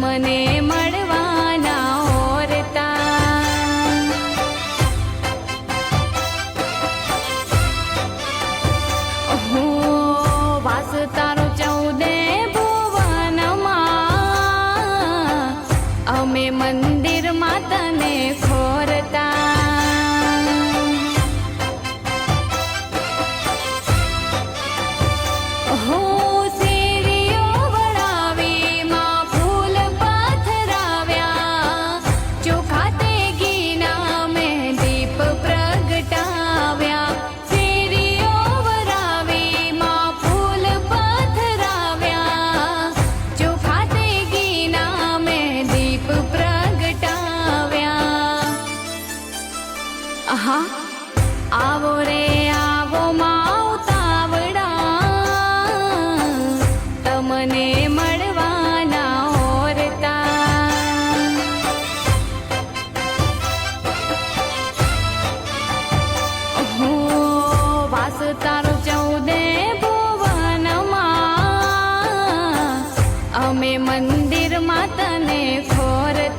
મને મળવાના ઓરતા. હો વાસ તારો ચૌદે ભુવનમાં. અમે મંદિર માતા આહા. આવો રે, આવો માવતાવડા તમને મળવાના હોરતા હો, વાસ તારો ચૌદે અમે મંદિરમાં તને ખોરતા